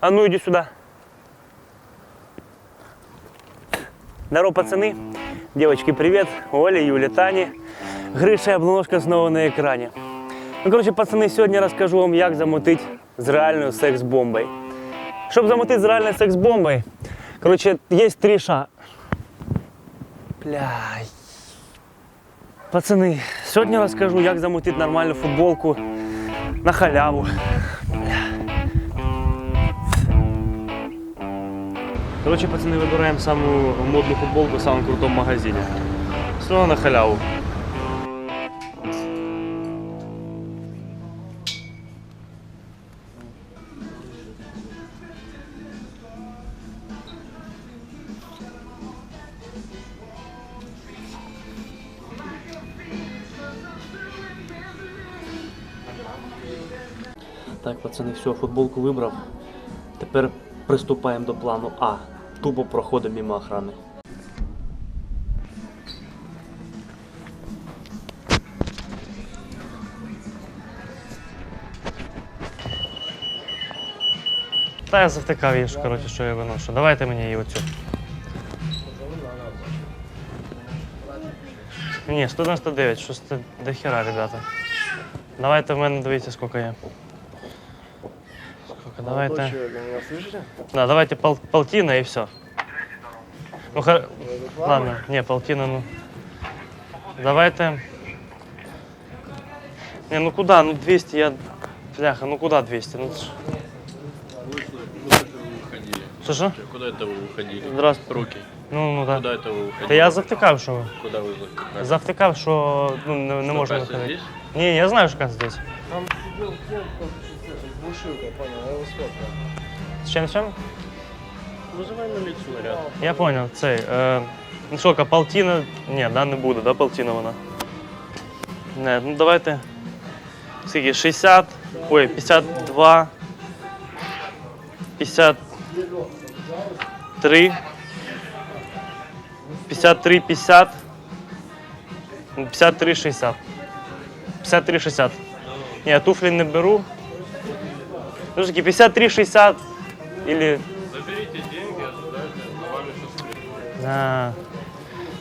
А ну иди сюда. Здорово, пацаны. Девочки, привет. Оля, Юля, Таня. Гриша и обложка снова на экране. Ну, коротше, пацани, сьогодні розкажу вам, як замотити з реальною секс-бомбою. Щоб замотити з реальною секс-бомбою, коротше, є три ша. Бля. Пацани, сьогодні розкажу, як замотити нормальну футболку на халяву. Коротше, пацани, вибираємо саму модну футболку в самому крутому магазині. Все на халяву. Так, пацани, все, футболку вибрав. Тепер приступаємо до плану А. Тупо проходимо мимо охрани. Та я завтикав її, що, коротше, що я виношу. Давайте мені її оцю. Ні, 199, щось це до хера, ребята. Давайте в мене дивіться, скільки є. Скільки, давайте. меня слышите? Да, давайте пол, полтина и все. Ну, хор... Ладно, не, полтина, ну. Давайте. Не, ну куда? Ну 200 я... Бляха, ну куда 200? Ну, ш- уходили? что, что? Куда это вы уходили? Здравствуйте. Руки. Ну, ну да. Куда это вы уходили? Та я завтикав, що Куда вы завтыкали? завтикав, що ну, не, не Что, можна касса виходити. здесь? Ні, я знаю, що каса здесь. Там сидел тем, кто с бушилкой, понял, я его сфоткал. З чим з чим? Вызывай милицию наряд. Я понял, цей. Е, ну сколько, полтина? Ні, да, не буде, да, полтина вона. Не, ну давайте. Скільки? 60, ой, 52, 53, 53, 50, ну, 53, 60. 53, 60. Ні, я туфлі не беру. Ну, таки 53, 60 или Заберите деньги, отдайте, вами сейчас А,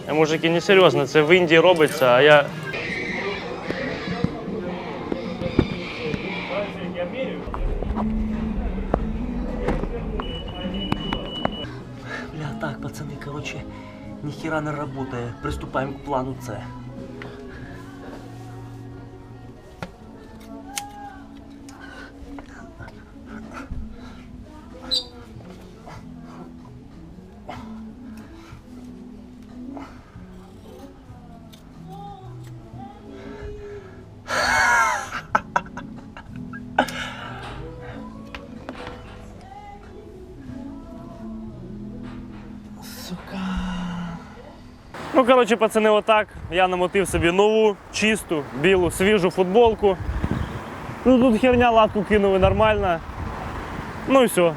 а мужики, не серйозно, це в Індії робиться, а я. Бля, так, пацаны, короче, ни хера не работает. Приступаем к плану С. Ну, коротше, пацани, отак. Я намотив собі нову, чисту, білу, свіжу футболку. Ну тут херня латку кинули нормально. Ну і все.